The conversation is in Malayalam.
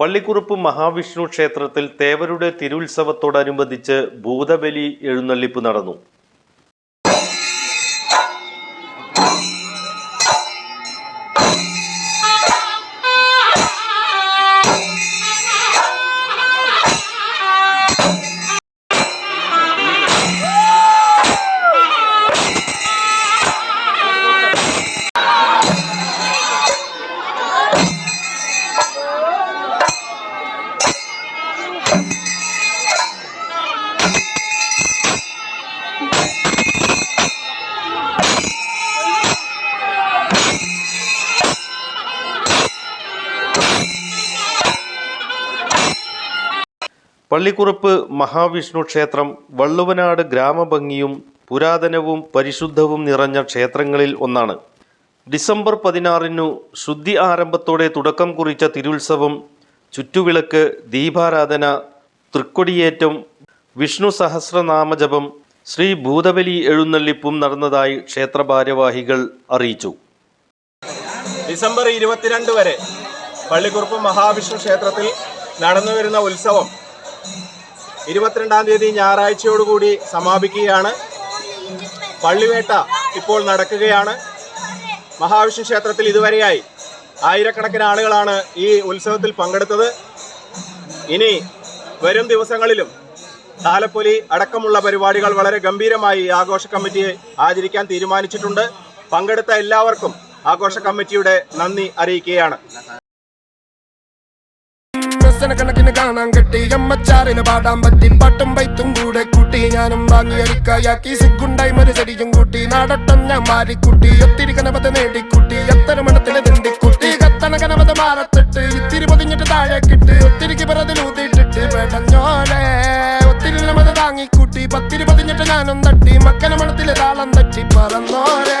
പള്ളിക്കുറുപ്പ് മഹാവിഷ്ണു ക്ഷേത്രത്തിൽ തേവരുടെ തിരുത്സവത്തോടനുബന്ധിച്ച് ഭൂതബലി എഴുന്നള്ളിപ്പ് നടന്നു. പള്ളിക്കുറുപ്പ് മഹാവിഷ്ണു ക്ഷേത്രം വള്ളുവനാട് ഗ്രാമഭംഗിയും പുരാതനവും പരിശുദ്ധവും നിറഞ്ഞ ക്ഷേത്രങ്ങളിൽ ഒന്നാണ്. ഡിസംബർ പതിനാറിനു ശുദ്ധി ആരംഭത്തോടെ തുടക്കം കുറിച്ച തിരുത്സവം ചുറ്റുവിളക്ക് ദീപാരാധന തൃക്കൊടിയേറ്റം വിഷ്ണു സഹസ്രനാമജപം ശ്രീ ഭൂതബലി എഴുന്നള്ളിപ്പും നടന്നതായി ക്ഷേത്ര ഭാരവാഹികൾ അറിയിച്ചു. ഡിസംബർ ഇരുപത്തിരണ്ട് വരെ പള്ളിക്കുറുപ്പ് മഹാവിഷ്ണു ക്ഷേത്രത്തിൽ നടന്നു വരുന്ന ഉത്സവം ഇരുപത്തിരണ്ടാം തീയതി ഞായറാഴ്ചയോടുകൂടി സമാപിക്കുകയാണ്. പള്ളിവേട്ട ഇപ്പോൾ നടക്കുകയാണ്. മഹാവിഷ്ണു ക്ഷേത്രത്തിൽ ഇതുവരെയായി ആയിരക്കണക്കിന് ആളുകളാണ് ഈ ഉത്സവത്തിൽ പങ്കെടുത്തത്. ഇനി വരും ദിവസങ്ങളിലും താലപ്പൊലി അടക്കമുള്ള പരിപാടികൾ വളരെ ഗംഭീരമായി ആഘോഷ കമ്മിറ്റിയെ ആചരിക്കാൻ തീരുമാനിച്ചിട്ടുണ്ട്. പങ്കെടുത്ത എല്ലാവർക്കും ആഘോഷ കമ്മിറ്റിയുടെ നന്ദി അറിയിക്കുകയാണ്. കാണാൻ കെട്ടി അമ്മച്ചാറിന് പാടാൻ പറ്റി. പൈത്തും കൂടെ കൂട്ടി ഞാനും മരുചടിയും കൂട്ടി. നാടട്ടം ഞാൻ മാറിക്കൂട്ടി ഒത്തിരി കനപത നേടിക്കുട്ടി. എത്ര കനവത മാറത്തിട്ട് ഇത്തിരി പൊതിഞ്ഞിട്ട് താഴെ കിട്ട് ഒത്തിരി ഊതിയിട്ടിട്ട് വേടഞ്ഞോലെ ഒത്തിരി നമത താങ്ങിക്കൂട്ടി. പത്തിരി പൊതിഞ്ഞിട്ട് ഞാനും തട്ടി. മക്കന മണത്തിലെ താളം തട്ടി പറന്നോരെ